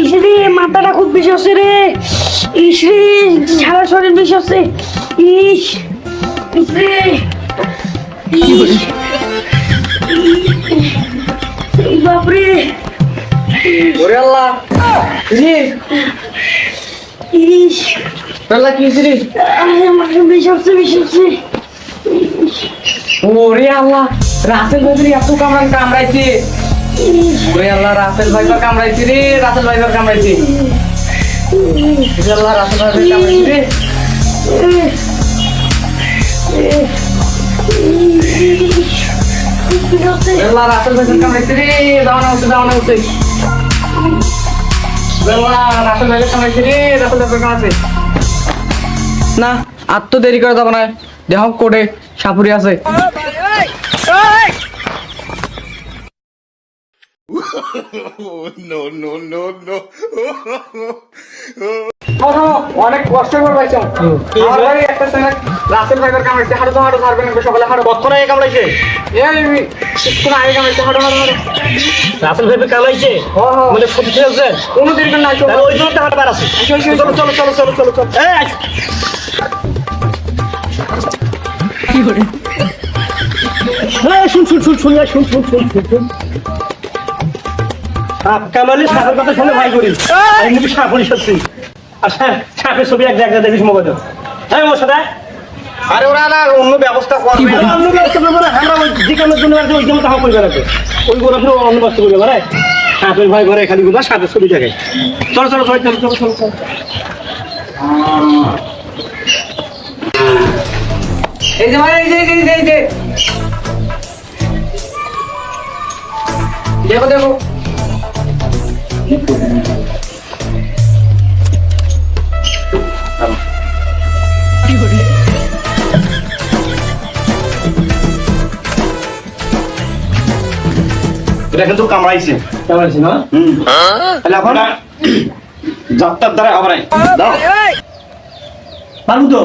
ইসরে মাথাটা খুব বেশি হচ্ছে রে। ইসরে সারা শরীর বেশি হচ্ছে ইস ইসরে বাপরে। ওরে আল্লাহ। রে। ইস। আল্লাহ কি রে? মাথা বেশি হচ্ছে বেশি হচ্ছে ওরে আল্লাহ। রাসেল ভাইদের এত কামড়ান কামড়াইছে। ওরে আল্লাহ, রাসেল ভাইবার কামড়াইছে রে, রাসেল ভাইবার কামড়াইছে। আল্লাহ, রাসেল ভাইবার কামড়াইছে রে। কামড়াইছে রে না তো দেরি করে যাব না। দেহ কোটে সাপুরি আছে। অনেক কষ্ট করে পাইছো। আমার বাড়ি একটা ছেলে রাসেল ভাইবার কামড়াইছে। হাঁটু তো হাঁটু ছাড়বে না সকালে হাঁটু কখন আগে কামড়াইছে? এই কিছুক্ষণ আগে কামড়াইছে হাঁটু হাঁটু হাঁটু। রাসেল ভাইবে কামড়াইছে? ও হো মানে ফুটি ফেলছে কোনো নাই তাহলে ওই জন্য তো হাঁটবার আছে। চলো চলো চলো চলো চলো চলো। এই আস। এই, শুন শুন শুন শুন শুন শুন শুন শুন শুন। কামালি সাপের কথা শুনে ভাই করি আমি কিন্তু সাপ হলি সত্যি। আর সাপের ছবি এক জায়গায় দেখিস মোবাইলে হ্যাঁ মোর সাথে? আরে ওরা না অন্য ব্যবস্থা করবে। অন্য ব্যবস্থা করব আমরা ওই যে কামের জন্য আছে ওই কামটা করবে না ওই অন্য ব্যবস্থা করবে না সাপের ভয় করে খালি গুলো সাপের ছবি দেখে। চলো চলো চলো চলো চলো চলো চলো। এই যে ভাই এই যে এই যে। দেখো দেখো। এটা কিন্তু কামড়াইছে। কেমন না? হুম। তাহলে এখন যাত্রার দ্বারা আবার দাও পারব তো।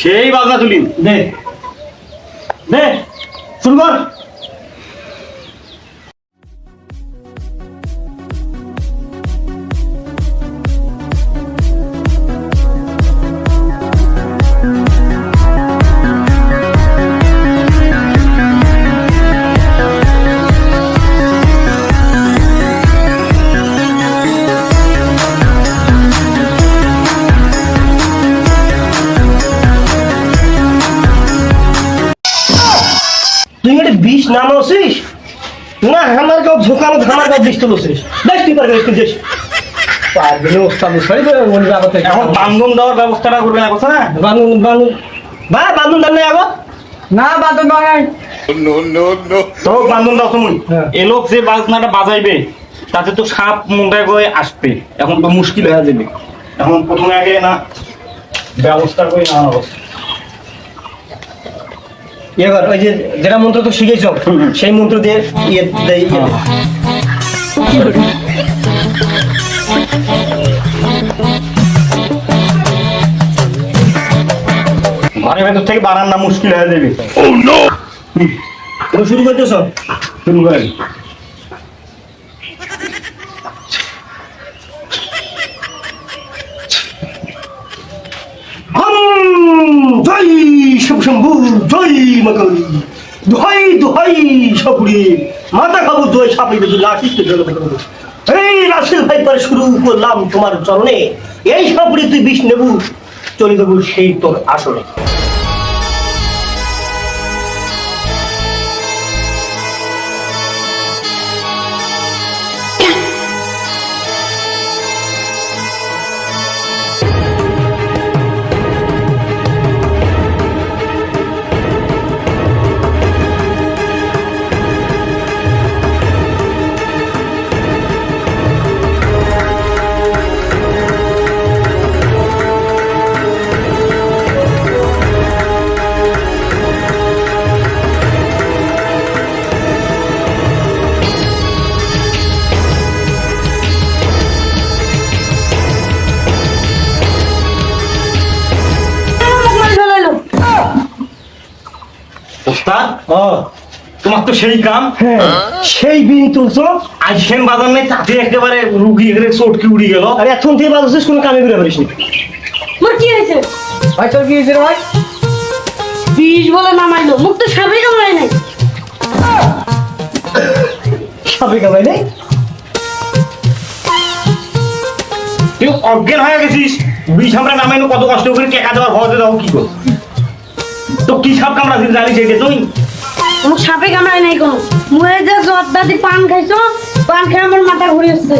সেই বাজনা তুলি দে দে শুরু কর। তুই এটা বিষ নামছিস না আমার গাও ঝোকানো ধামার গাও বিষ তুলছিস। দেখ তুই পারবি একটু দেশ পারবে না ওস্তাদ সরি আবার থেকে এখন বান্ধন দেওয়ার ব্যবস্থাটা করবে না কথা? না বানুন বানুন বা বান্ধন দেন নাই আগত? না বাদন বাগাই No, no, no. তো বান্ধন দাও তুমি। হ্যাঁ। এ লোক যে বাজনাটা বাজাইবে তাতে তো সাপ মুন্ডায় করে আসবে। এখন তো মুশকিল হয়ে যাবে। এখন প্রথমে আগে না ব্যবস্থা করে না অবস্থা এবার ওই যে যেটা মন্ত্র তো শিখেছ সেই মন্ত্র দিয়ে ইয়ে দেয় ইয়ে। ঘরের ভেতর থেকে বাড়ান না মুশকিল হয়ে যাবে। তুমি শুরু করতেছ শুরু করেন। জয়! শিব শম্ভু, জয় মকল দোহাই দোহাই সপুরি মাথা খাব, দোহাই সাপে যদি লাঠিস এই রাসেল ভাই পরে শুরু করলাম তোমার চরণে। এই সাপড়ি তুই বিষ নেবু চলে যাব সেই তোর আসলে ওস্তাদ ও তোমার তো সেই কাম হ্যাঁ। সেই বিন তুলছো? আজ সেন বাজার নেই তাতে একেবারে রুগী এখানে চটকি উড়ি গেল। আর এখন থেকে বাজাচ্ছিস কোনো কামে করে পারিস নি। কি হয়েছে? ভাই তোর কি হয়েছে ভাই? বিষ বলে নামাইলো মুখ তো সাপে কামড়ায় নাই। সাপে কামাই নেই? তুই অজ্ঞান হয়ে গেছিস। বিষ আমরা নামাই কত কষ্ট করে টেকা দেওয়ার ভয় দাও কি কর তো কি সাপ কামড়া দিল জানিস এটা তুই মুখ সাপে কামড়ায় নাই কোনো। মুয়ে যে জর্দাদি পান খাইছো পান খেয়ে আমার মাথা ঘুরে আসছে।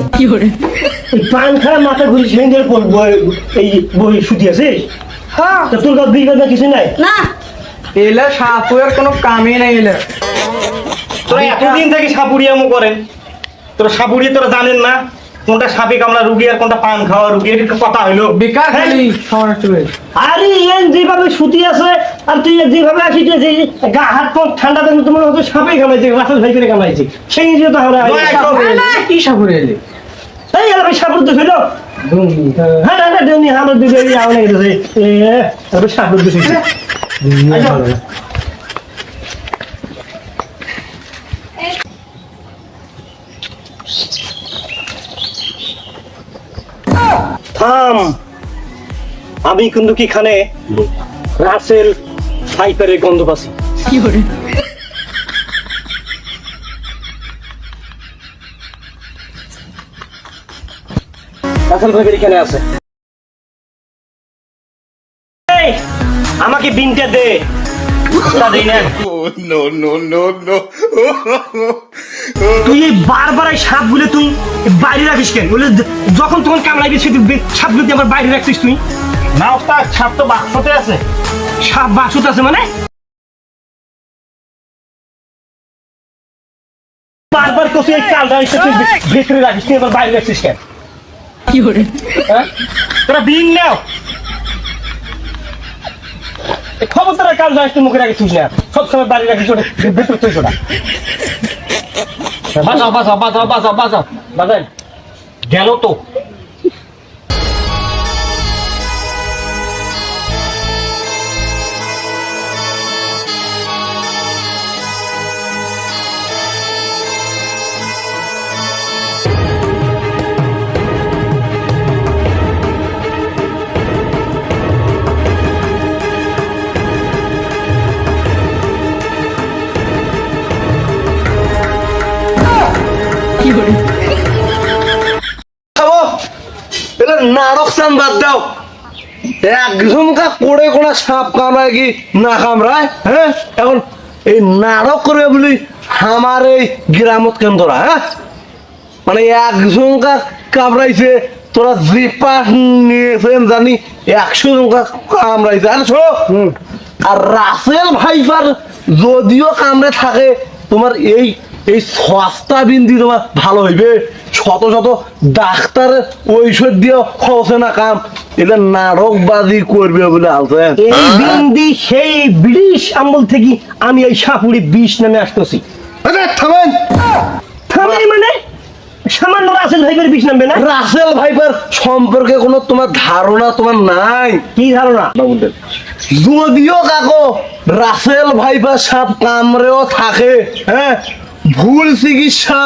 এই পান খারাপ মাথা ঘুরি সেই পর বই- এই বই শুতি আছিস হ্যাঁ তা তোর কাছে বিষ বাজা কিছু নাই? না। এলে সাপুয়ের কোনো কামই নেই এলে। তোরা এতদিন থেকে সাপুরিয়ামো করেন। তোরা সাপুরিয়ে তোরা জানেন না? কোনটা সাপে কামড়া রুগী আর কোনটা পান খাওয়া রুগী এটা কথা হইল। বেকার খালি সময় চলে আরে এন যেভাবে সুতি আছে আর তুই যেভাবে আসিস যে গা হাত পা ঠান্ডা থাকলে তোমার হয়তো সাপে কামাইছে রাসেল ভাই করে কামাইছে সেই জিনিস তো আমরা। কি সাপুরে এলে? এই আর ভাই সাপুর তো ছিল হ্যাঁ না না দেউনি আমরা দুটো এই আওনে গেছে এ তারপর সাপুর তো থাম আমি কিন্তু কি খানে রাসেল ফাইপারের গন্ধ পাচ্ছি। রাসেল ফাইপার এখানে আছে। এই, আমাকে বিনটা দে। দিই না Oh, no, no, no, no. তুই এই বারবার এই সাপগুলো তুই বাইরে রাখিস কেন? বলে যখন তখন কামড়াইবি সে সাপগুলো তুই আমার বাইরে রাখছিস তুই। না ওস্তাদ সাপ তো বাক্সতে আছে। সাপ বাসুত আছে মানে? বারবার তো তুই এই কালটা এসে তুই ভেতরে রাখিস তুই আবার বাইরে রাখছিস কেন? হ্যাঁ? তোরা বিন নাও। খবর তোরা কাল যাস তুই মুখে রাখিস না। সব সময় বাইরে রাখিস ওটা ভেতরে তুই ওটা બસ બસ બસ બસ બસ બસ બસ ઢેલો તો নাটক বাদ দাও। একদম কা করে কোনা সাপ কামড়ায় কি না কামড়ায়? হ্যাঁ? এখন এই নাটক করে বলি আমার এই গ্রামত কেন তোরা হ্যাঁ? মানে একজন কা কামড়াইছে তোরা যে পাশ নিয়েছেন জানি একশো জন কা কামড়াইছে। আর শো আর রাসেল ভাইপার যদিও কামড়ে থাকে তোমার এই এই সস্তা বিন্দি তোমার ভালো হইবে। শত শত ডাক্তার ঔষধ দিয়ে হচ্ছে না কাম। এটা নাটকবাজি করবে বলে আছে এই বিন্দি সেই ব্রিটিশ আমল থেকে আমি এই সাপুরি বিষ নামে আসতেছি। আরে থামেন। মানে? সামান্য রাসেল ভাইবের বিষ নামবে না? রাসেল ভাইপার সম্পর্কে কোনো তোমার ধারণা তোমার নাই? কি ধারণা? যদিও কাকো রাসেল ভাইপার সাপ কামড়েও থাকে হ্যাঁ ভুল চিকিৎসা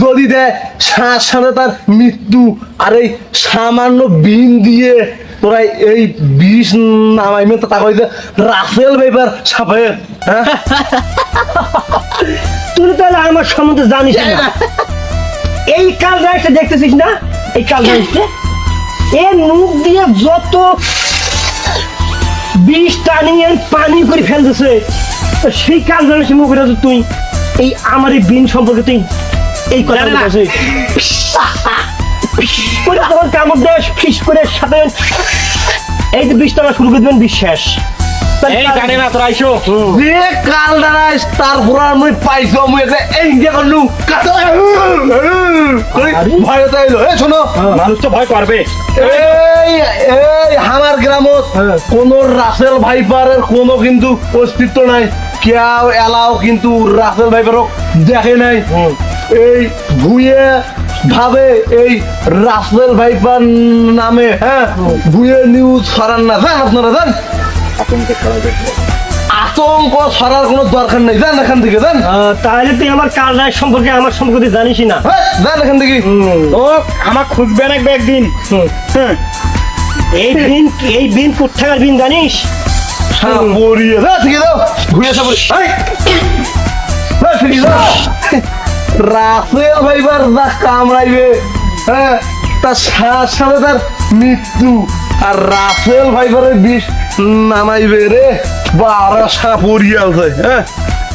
যদি দেয় সাথে সাথে তার মৃত্যু। আর এই সামান্য বিন দিয়ে তোরা এই বিষ নামাইমে তো রাসেল হ্যাঁ? তুই তাহলে আমার সম্বন্ধে জানিস না। এই কাল রাইসটা দেখতেছিস না? এই কাল রাইসটা মুখ দিয়ে যত বিষ টানিয়ে পানি করে ফেলতেছে সেই কাল রাইসে মুখ তুই। এই আমার এই বিন সম্পর্কে তুই এই কথা বলতেছিস করে তখন কামড় দেওয়া ফিস করে সাথে এই যে বিশ টাকা শুরু করে দেবেন বিশ্বাস তোরা কাল দাঁড়াইস তারপর আমি পাইছো আমি একটা এই যে করলু ভয় তাইলো এ শোনো। মানুষ তো ভয় করবে। এই এই আমার গ্রামত কোন রাসেল ভাইপারের কোনো কিন্তু অস্তিত্ব নাই। কেউ এলাও কিন্তু রাসেল ভাইপারক দেখে নাই। এই ভুয়ে ভাবে এই রাসেল ভাইপার নামে হ্যাঁ? ভুয়ে নিউজ ছড়ান না। জান আপনারা জান আতঙ্ক ছড়ার কোনো দরকার নেই। যান এখান থেকে যান। তাহলে তুই আমার কার রায় সম্পর্কে আমার সম্পর্কে জানিসই না। হ্যাঁ, যান এখান থেকে। ও আমার খুঁজবে রাখবে একদিন। হ্যাঁ। এই বিন এই বিন কোথাকার বিন জানিস? সাপড়িয়ে যা থেকে দাও ঘুরে দাও রাসেল ভাইবার যা কামড়াইবে। হ্যাঁ তার সাথে তার মৃত্যু। আর রাসেল ভাইবারের বিষ নামাইবে রে। বারাসা পরিয়াল হ্যাঁ?